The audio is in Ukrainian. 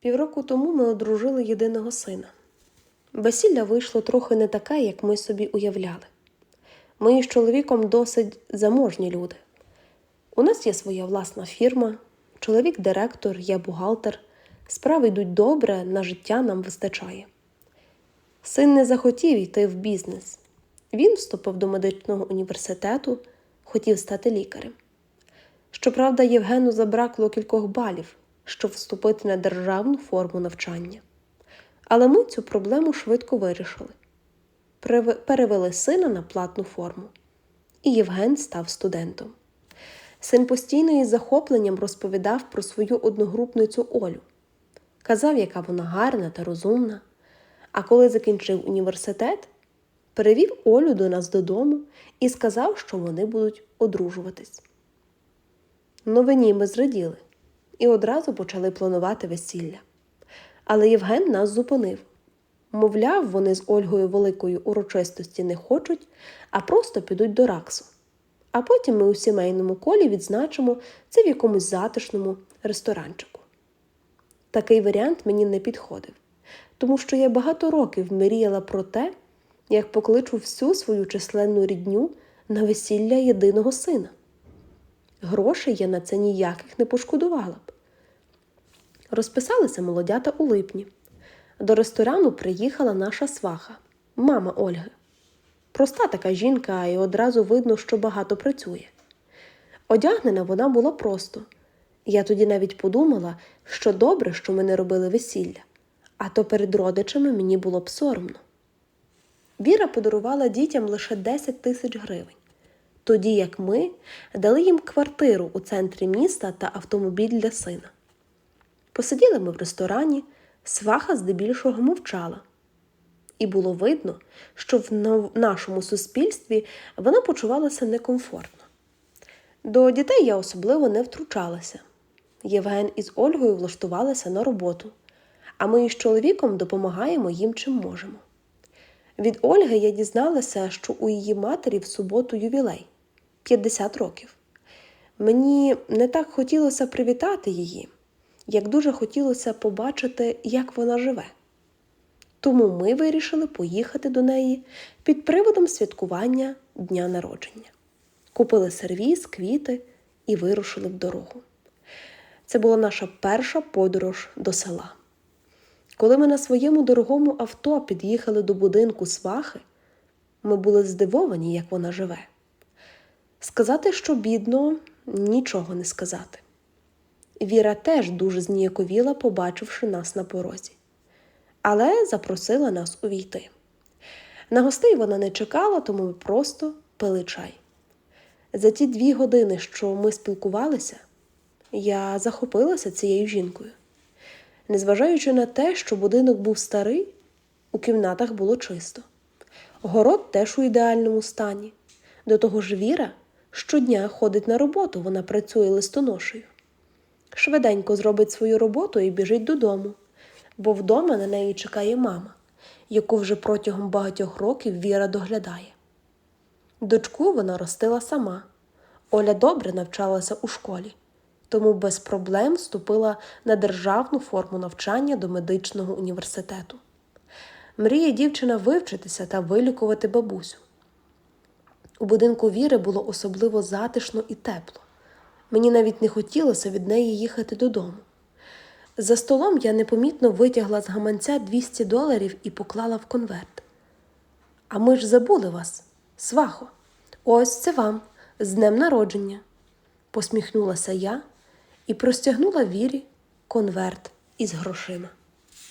Півроку тому ми одружили єдиного сина. Весілля вийшло трохи не таке, як ми собі уявляли. Ми з чоловіком досить заможні люди. У нас є своя власна фірма, чоловік директор, я бухгалтер. Справи йдуть добре, на життя нам вистачає. Син не захотів йти в бізнес. Він вступив до медичного університету, хотів стати лікарем. Щоправда, Євгену забракло кількох балів, щоб вступити на державну форму навчання. Але ми цю проблему швидко вирішили. Перевели сина на платну форму. І Євген став студентом. Син постійно із захопленням розповідав про свою одногрупницю Олю. Казав, яка вона гарна та розумна. А коли закінчив університет, перевів Олю до нас додому і сказав, що вони будуть одружуватись. Новині ми зраділи і одразу почали планувати весілля. Але Євген нас зупинив. Мовляв, вони з Ольгою великої урочистості не хочуть, а просто підуть до Раксу. А потім ми у сімейному колі відзначимо це в якомусь затишному ресторанчику. Такий варіант мені не підходив, тому що я багато років мріяла про те, як покличу всю свою численну рідню на весілля єдиного сина. Грошей я на це ніяких не пошкодувала б. Розписалися молодята у липні. До ресторану приїхала наша сваха, мама Ольги. Проста така жінка, і одразу видно, що багато працює. Одягнена вона була просто. Я тоді навіть подумала, що добре, що ми не робили весілля, а то перед родичами мені було б соромно. Віра подарувала дітям лише 10 тисяч гривень, тоді як ми дали їм квартиру у центрі міста та автомобіль для сина. Посиділи ми в ресторані, сваха здебільшого мовчала. І було видно, що в нашому суспільстві вона почувалася некомфортно. До дітей я особливо не втручалася. Євген із Ольгою влаштувалися на роботу, а ми із чоловіком допомагаємо їм чим можемо. Від Ольги я дізналася, що у її матері в суботу ювілей 50 років. Мені не так хотілося привітати її, як дуже хотілося побачити, як вона живе. Тому ми вирішили поїхати до неї під приводом святкування дня народження. Купили сервіз, квіти і вирушили в дорогу. Це була наша перша подорож до села. Коли ми на своєму дорогому авто під'їхали до будинку свахи, ми були здивовані, як вона живе. Сказати, що бідно, нічого не сказати. Віра теж дуже зніяковіла, побачивши нас на порозі, але запросила нас увійти. На гостей вона не чекала, тому ми просто пили чай. За ті дві години, що ми спілкувалися, я захопилася цією жінкою. Незважаючи на те, що будинок був старий, у кімнатах було чисто. Город теж у ідеальному стані. До того ж, Віра щодня ходить на роботу, вона працює листоношею. Швиденько зробить свою роботу і біжить додому, бо вдома на неї чекає мама, яку вже протягом багатьох років Віра доглядає. Дочку вона ростила сама. Оля добре навчалася у школі, тому без проблем вступила на державну форму навчання до медичного університету. Мріє дівчина вивчитися та вилікувати бабусю. У будинку Віри було особливо затишно і тепло. Мені навіть не хотілося від неї їхати додому. За столом я непомітно витягла з гаманця 200 доларів і поклала в конверт. А ми ж забули вас, свахо. Ось це вам, з днем народження. Посміхнулася я і простягнула вірі конверт із грошима.